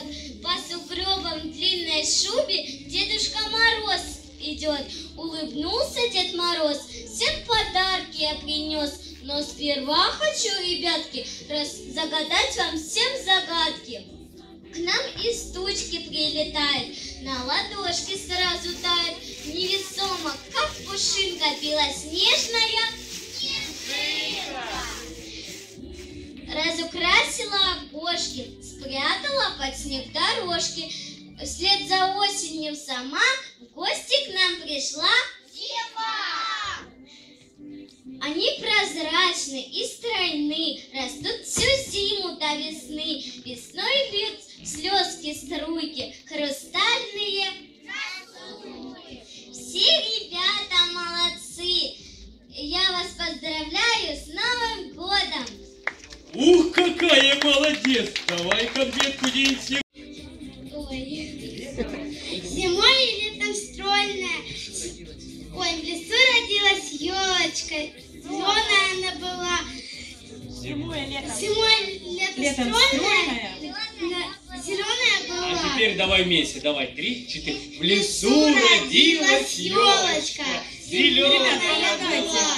год. По сугробам в длинной шубе Дедушка Мороз идет. Улыбнулся Дед Мороз, всем подарки я принес. Но сперва хочу, ребятки, раз загадать вам всем загадки. К нам из тучки прилетает, на ладошке сразу тает, невесомо, как пушинка белоснежная. Разукрасила окошки, спрятала под снег дорожки. Вслед за осенью сама в гости к нам пришла Зима. Они прозрачны и стройны, растут всю зиму до весны. Весной льют слезки струйки, Какая молодец! Давай конфетку деньги. Ой. Зимой и летом стройная. Ой, в лесу родилась елочка. Зеленая она была. Зимой, летом. Зимой, летом, Летом стройная. Зеленая А была. теперь давай вместе, давай, три, четыре. В лесу родилась елочка, зеленая была.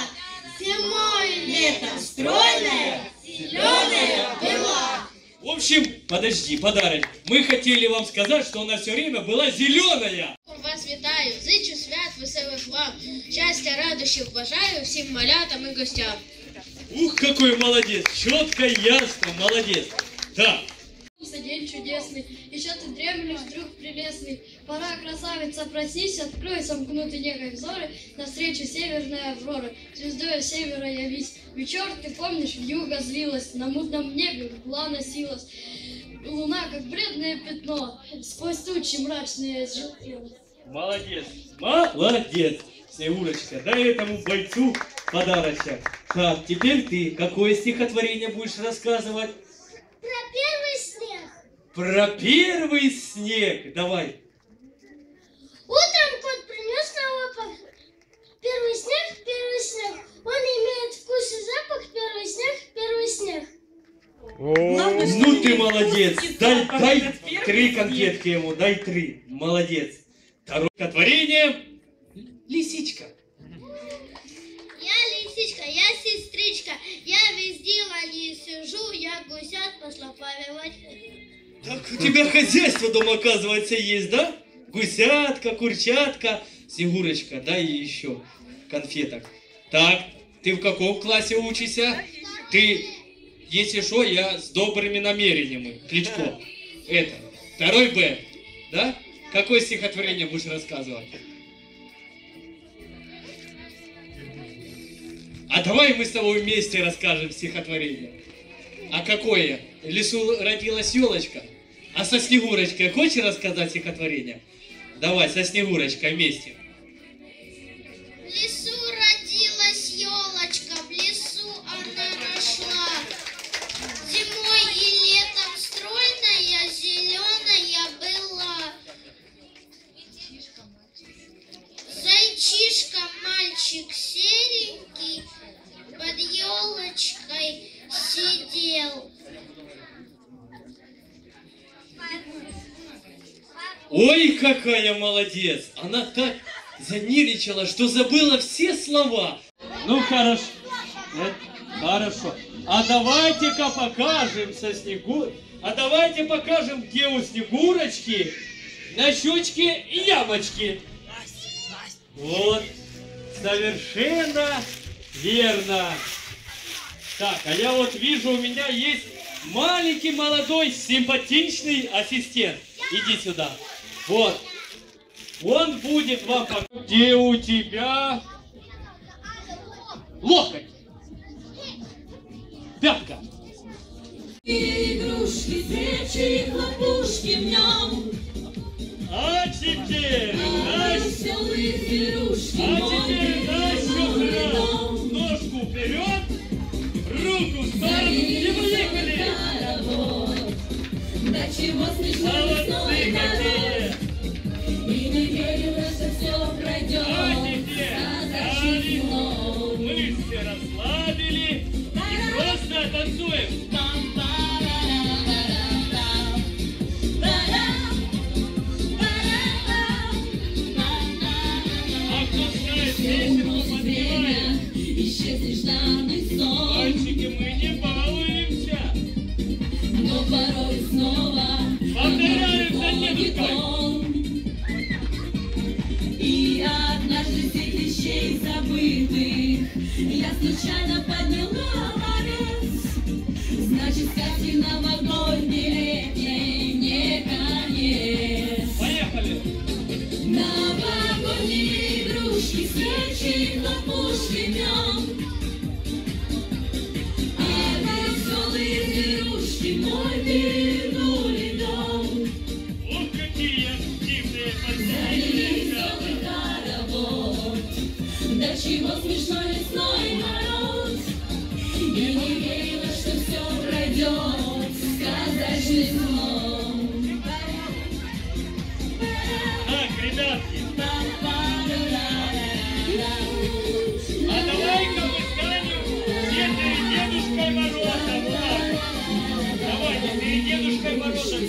Зимой, Летом стройная, зеленая была. В общем, подожди, подарок. Мы хотели вам сказать, что она все время была зеленая. Вас вітаю, зичу свят веселих вам, щастя, радощів бажаю всім малятам і гостям. Ух, какой молодец, четко, ясно, молодец. Так, День чудесный, еще ты дремлешь, друг прелестный. Пора, красавица, проснись, открой сомкнутый негой взоры, навстречу северной авроры. Звездой севера явись. Вечер, ты помнишь, в юго злилась, на мутном небе мгла носилась. Луна, как бледное пятно, сквозь тучи мрачные сжелтела. молодец, молодец. Снегурочка, дай этому бойцу подарочек. Так, теперь ты какое стихотворение будешь рассказывать? Про первый снег. Про первый снег. Давай. Утром кот принес на лапах первый снег, первый снег. Он имеет вкус и запах, первый снег, первый снег. Главное, что Ну ты молодец. Дай, дай три конфетки ему, дай три. Молодец. Второе стихотворение. Лисичка. Я лисичка, я сестричка, я весь дела не сижу, я гусят пошла повивать. Так у тебя хозяйство дома, оказывается, есть, да? Гусятка, курчатка, Снегурочка, дай ей еще конфеток. Так, ты в каком классе учишься? Ты, если что, я с добрыми намерениями. Кличко. Это. Второй Б. Да? Какое стихотворение будешь рассказывать? А давай мы с тобой вместе расскажем стихотворение. А какое? В лесу родилась елочка. А со Снегурочкой хочешь рассказать стихотворение? Давай, со Снегурочкой вместе. Мальчик серенький, под елочкой сидел. Ой, какая молодец! Она так занервничала, что забыла все слова. Ну хорошо, Это хорошо. А давайте-ка покажем со Снегур... А давайте покажем, где у Снегурочки на щечке ямочки. Вот, совершенно верно. Так, а я вот вижу, у меня есть маленький, молодой, симпатичный ассистент. Иди сюда. Вот. Он будет вам показывать, где у тебя локоть. Пятка. Игрушки, свечи, хлопушки в нем, А теперь а чего смешно весной народ. И не верим, что все пройдет. А Мы все расслабили и просто. А кто знает песню, Исчезнешь на Мальчики, мы не балуемся. Но порой снова повторяется дедушкой. И однажды сеть вещей забытых я случайно подняла ларец. Значит, сказки новогодние летние не конец. Поехали! Новогодние игрушки, свечи, хлопушки, мед. Так, ребятки, а давай-ка мы станем и Дедушкой Морозом. Вот перед Дедушкой Морозом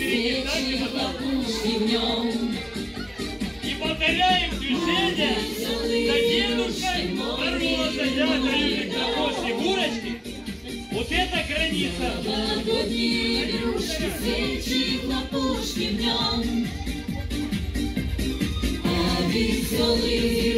в нем И повторяем движение за Дедушкой Мороза. Я даю микрофон Снегурочке. Вот это. Новогодние игрушки, свечи, хлопушки в нем А веселые